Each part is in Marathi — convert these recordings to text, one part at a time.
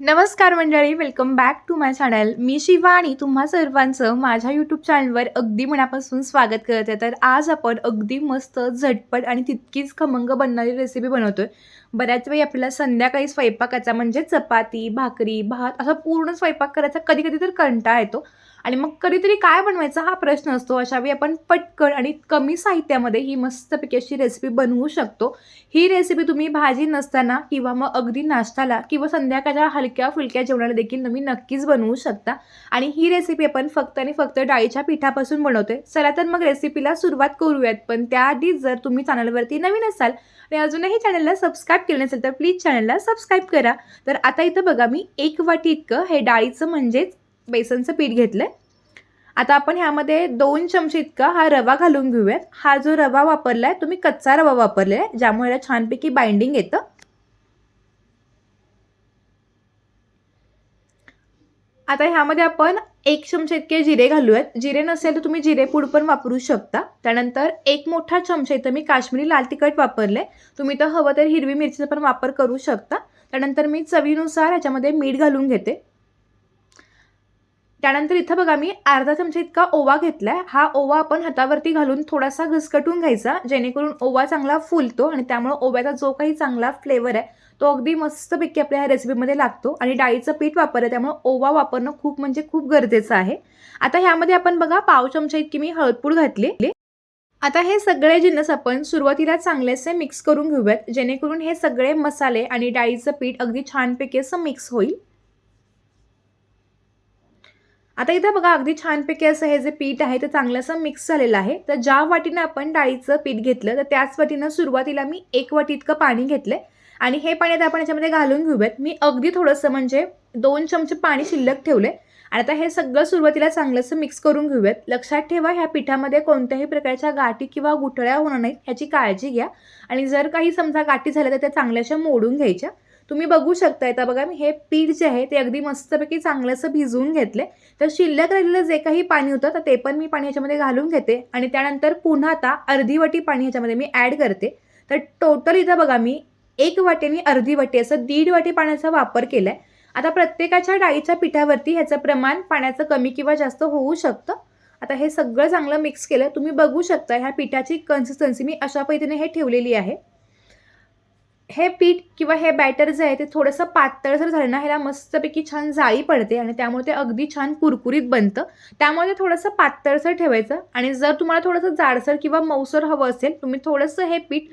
नमस्कार मंडळी welcome back to my channel मी शिवा आणि तुम्हा सर्वांचं माझ्या यूट्यूब चॅनलवर अगदी मनापासून स्वागत करत. आहे तर आज आपण अगदी मस्त झटपट आणि तितकीच खमंग बनणारी रेसिपी बनवतोय. बऱ्याच वेळी आपल्याला संध्याकाळी स्वयंपाकाचा म्हणजे चपाती भाकरी भात असा पूर्ण स्वयंपाक करायचा कधी कधी तर कंटाळा येतो. आणि मग कधीतरी काय बनवायचा हा प्रश्न असतो अशावेळी आपण पटकन आणि कमी साहित्यामध्ये ही मस्तपैकी अशी रेसिपी बनवू शकतो. ही रेसिपी तुम्ही भाजी नसताना किंवा मग अगदी नाश्त्याला किंवा संध्याकाळच्या हलक्या फुलक्या जेवणाला देखील तुम्ही नक्कीच बनवू शकता. आणि ही रेसिपी आपण फक्त आणि फक्त डाळीच्या पिठापासून बनवतोय. चला तर मग रेसिपीला सुरुवात करूयात. पण त्याआधी जर तुम्ही चॅनलवरती नवीन असाल आणि अजूनही चॅनलला सबस्क्राईब केलं नसेल तर प्लीज चॅनलला सबस्क्राईब करा. तर आता इथं बघा मी एक वाटी इतकं हे डाळीचं म्हणजेच बेसनचं पीठ घेतलं आता आपण ह्यामध्ये दोन चमचे इतका हा रवा घालून घेऊयात. हा जो रवा वापरला आहे तुम्ही कच्चा रवा वापरलेला आहे ज्यामुळे याला छानपैकी बाइंडिंग येतं. आता ह्यामध्ये आपण एक चमचे इतके जिरे घालूयात. जिरे नसेल तर तुम्ही जिरे पूड पण वापरू शकता. त्यानंतर एक मोठा चमचा इथं मी काश्मीरी लाल तिखट वापरले तुम्ही तर हवं तर हिरवी मिरचीचा पण वापर करू शकता. त्यानंतर मी चवीनुसार ह्याच्यामध्ये मीठ घालून घेते. त्यानंतर इथं बघा मी अर्धा चमचा इतका ओवा घेतलाय. हा ओवा आपण हातावरती घालून थोडासा घसकटून घ्यायचा जेणेकरून ओवा चांगला फुलतो आणि त्यामुळे ओव्याचा जो काही चांगला फ्लेवर आहे तो अगदी मस्तपैकी आपल्या ह्या रेसिपीमध्ये लागतो आणि डाळीचं पीठ वापरलं त्यामुळे ओवा वापरणं खूप म्हणजे खूप गरजेचं आहे. आता ह्यामध्ये आपण बघा पाव चमचा इतकी मी हळदपूड घातली. आता हे सगळे जिन्नस आपण सुरुवातीला चांगलेसे मिक्स करून घेऊयात जेणेकरून हे सगळे मसाले आणि डाळीचं पीठ अगदी छानपैकी असं मिक्स होईल. आता इथं बघा अगदी छानपैकी असं हे जे पीठ आहे ते चांगलं असं मिक्स झालेलं आहे. तर ज्या वाटीनं आपण डाळीचं पीठ घेतलं तर त्याच वाटीनं सुरुवातीला मी एक वाटी इतकं पाणी घेतलंय. आणि हे पाणी आता आपण याच्यामध्ये घालून घेऊयात. मी अगदी थोडंसं म्हणजे दोन चमचे पाणी शिल्लक ठेवले आणि आता हे सगळं सुरुवातीला चांगलंसं मिक्स करून घेऊयात. लक्षात ठेवा ह्या पिठामध्ये कोणत्याही प्रकारच्या गाठी किंवा गुठळ्या होणार नाहीत ह्याची काळजी घ्या. आणि जर काही समजा गाठी झाल्या तर त्या चांगल्याशा मोडून घ्यायच्या. तुम्ही बघू शकता आता बघा मी हे पीठ जे आहे ते अगदी मस्तपैकी चांगलंसं भिजवून घेतले तर शिल्लक राहिलेलं जे काही पाणी होतं तर ते पण मी पाणी ह्याच्यामध्ये घालून घेते. आणि त्यानंतर पुन्हा आता अर्धी वाटी पाणी ह्याच्यामध्ये मी ॲड करते. तर टोटल इथं बघा मी एक वाटीने अर्धी वाटी असं दीड वाटी पाण्याचा वापर केला आहे आता प्रत्येकाच्या डाळीच्या पिठावरती ह्याचं प्रमाण पाण्याचं कमी किंवा जास्त होऊ शकतं. आता हे सगळं चांगलं मिक्स केलं तुम्ही बघू शकता ह्या पिठाची कन्सिस्टन्सी मी अशा पद्धतीने हे ठेवलेली आहे. हे पीठ किंवा हे बॅटर जे आहे ते थोडंसं पातळसर झालं ना ह्याला मस्तपैकी छान जाळी पडते आणि त्यामुळे ते अगदी छान कुरकुरीत बनतं. त्यामुळे ते थोडंसं पातळसर ठेवायचं आणि जर तुम्हाला थोडंसं जाडसर किंवा मऊसर हवं असेल तुम्ही थोडंसं हे पीठ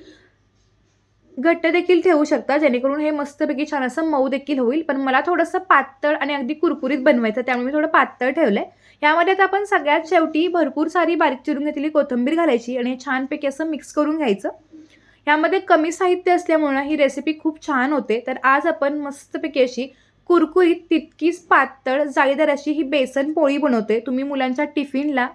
घट्ट देखील ठेवू शकता जेणेकरून हे मस्तपैकी छान असं मऊ देखील होईल. पण मला थोडंसं पातळ आणि अगदी कुरकुरीत बनवायचं त्यामुळे मी थोडं पातळ ठेवलं आहे यामध्ये आता आपण सगळ्यात शेवटी भरपूर सारी बारीक चिरून घेतलेली कोथिंबीर घालायची आणि छानपैकी असं मिक्स करून घ्यायचं. ह्यामध्ये कमी साहित्य असल्यामुळं ही रेसिपी खूप छान होते. तर आज आपण मस्तपैकी अशी कुरकुरीत तितकीच पातळ जाळीदार अशी ही बेसन पोळी बनवते तुम्ही मुलांच्या टिफिनला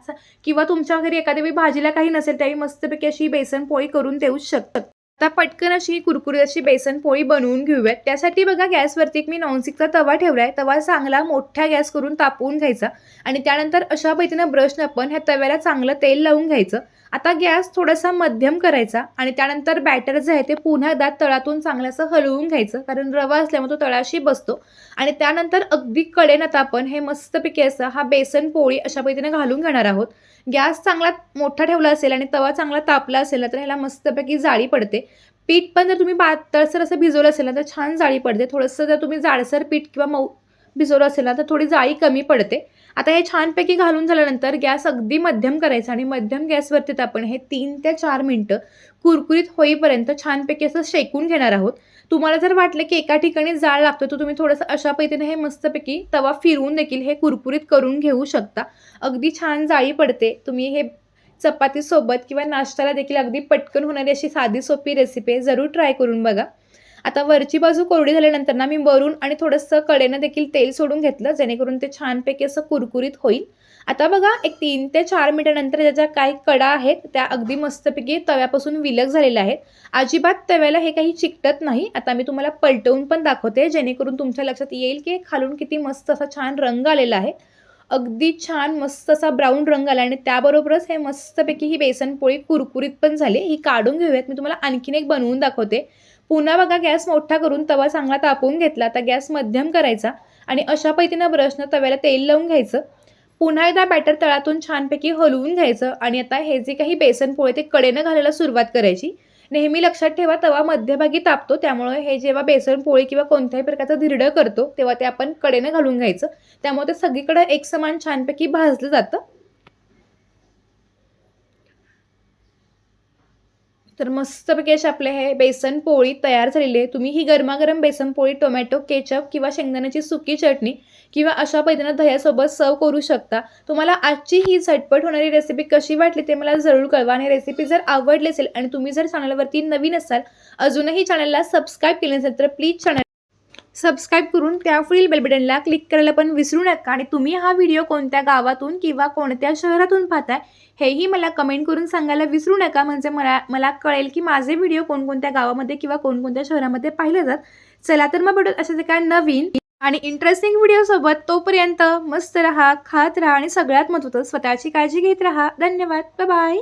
किंवा तुमच्या घरी एखाद्या वेळी भाजीला काही नसेल त्यावेळी मस्तपैकी अशी बेसन पोळी करून देऊ शकतात आता पटकन अशी कुरकुरीत अशी बेसन पोळी बनवून घेऊयात. त्यासाठी बघा गॅसवरती एक मी नॉनस्टिकचा तवा ठेवला आहे तवा चांगला मोठ्या गॅस करून तापवून घ्यायचा आणि त्यानंतर अशा पद्धतीनं ब्रशनं आपण ह्या तव्याला चांगलं तेल लावून घ्यायचं. आता गॅस थोडासा मध्यम करायचा आणि त्यानंतर बॅटर जे आहे ते पुन्हा एकदा तळातून चांगल्याचं हलवून घ्यायचं कारण रवा असल्यामुळे तो तळाशी बसतो. आणि त्यानंतर अगदी कडेन आता आपण हे मस्तपैकी असं हा बेसन पोळी अशा पद्धतीने घालून घेणार आहोत. गॅस चांगला मोठा ठेवला असेल आणि तवा चांगला तापला असेल ना तर ह्याला मस्तपैकी जाळी पडते. पीठ पण जर तुम्ही पातळसर असं भिजवलं असेल ना तर छान जाळी पडते. थोडंसं जर तुम्ही जाडसर पीठ किंवा मऊ भिजवलं असेल ना तर थोडी जाळी कमी पडते. आता हे छानपैकी घालून झाल्यानंतर गॅस अगदी मध्यम करायचा आणि मध्यम गॅसवरती आपण हे तीन ते चार मिनटं कुरकुरीत होईपर्यंत छानपैकी असं शेकून घेणार आहोत. तुम्हाला जर वाटलं की एका ठिकाणी जाळ लागतो तर तुम्ही थोडंसं अशा पद्धतीने हे मस्तपैकी तवा फिरवून देखील हे कुरकुरीत करून घेऊ शकता. अगदी छान जाळी पडते. तुम्ही हे चपातीसोबत किंवा नाश्त्याला देखील अगदी पटकन होणारी अशी साधी सोपी रेसिपी आहे जरूर ट्राय करून बघा. आता वरची बाजू कोरडी झाल्यानंतर ना मी वरून आणि थोडंसं कडेनं देखील तेल सोडून घेतलं जेणेकरून ते छानपैकी असं कुरकुरीत होईल. आता बघा एक तीन ते चार मिनिटानंतर ज्या काही कडा आहेत त्या अगदी मस्तपैकी तव्यापासून विलग झालेल्या आहेत. अजिबात तव्याला हे काही चिकटत नाही. आता मी तुम्हाला पलटवून पण दाखवते जेणेकरून तुमच्या लक्षात येईल की खालून किती मस्त असा छान रंग आलेला आहे. अगदी छान मस्त असा ब्राऊन रंग आला आणि त्याबरोबरच हे मस्तपैकी ही बेसन पोळी कुरकुरीत पण झाली. ही काढून घेऊयात मी तुम्हाला आणखीन एक बनवून दाखवते. पुन्हा बघा गॅस मोठा करून तवा चांगला तापवून घेतला आता गॅस मध्यम करायचा आणि अशा पद्धतीनं ब्रशनं तव्याला तेल लावून घ्यायचं. पुन्हा एकदा बॅटर तळातून छानपैकी हलवून घ्यायचं आणि आता हे जे काही बेसन पोळे ते कडेनं घालायला सुरुवात करायची. नेहमी लक्षात ठेवा तवा मध्यभागी तापतो त्यामुळे हे जेव्हा बेसन पोळी किंवा कोणत्याही प्रकारचं धिरडं करतो तेव्हा ते आपण कडेनं घालून घ्यायचं. त्यामुळे ते सगळीकडे एकसमान छानपैकी भाजलं जातं. तर मस्तपैकी असे आपले हे बेसन पोळी तयार झालेली आहे. तुम्ही ही गरमागरम बेसन पोळी टोमॅटो केचप किंवा शेंगदाण्याची सुकी चटणी किंवा अशा पद्धतीनं दह्यासोबत सर्व करू शकता. तुम्हाला आजची ही झटपट होणारी रेसिपी कशी वाटली ते मला जरूर कळवा आणि रेसिपी जर आवडली असेल आणि तुम्ही जर चॅनलवरती नवीन असाल अजूनही चॅनलला सबस्क्राईब केले नसेल तर प्लीज चॅनल सबस्क्राईब करून त्यापुढील बेलबटनला क्लिक करायला पण विसरू नका. आणि तुम्ही हा व्हिडिओ कोणत्या गावातून किंवा कोणत्या शहरातून पाहताय हेही मला कमेंट करून सांगायला विसरू नका. म्हणजे मला मला कळेल की माझे व्हिडिओ कोणकोणत्या गावामध्ये किंवा कोणकोणत्या शहरामध्ये पाहिले जात चला तर मग भेटत अशाच एका नवीन आणि इंटरेस्टिंग व्हिडिओसोबत तोपर्यंत मस्त राहा खात राहा आणि सगळ्यात महत्त्वाचं स्वतःची काळजी घेत राहा. धन्यवाद. बाय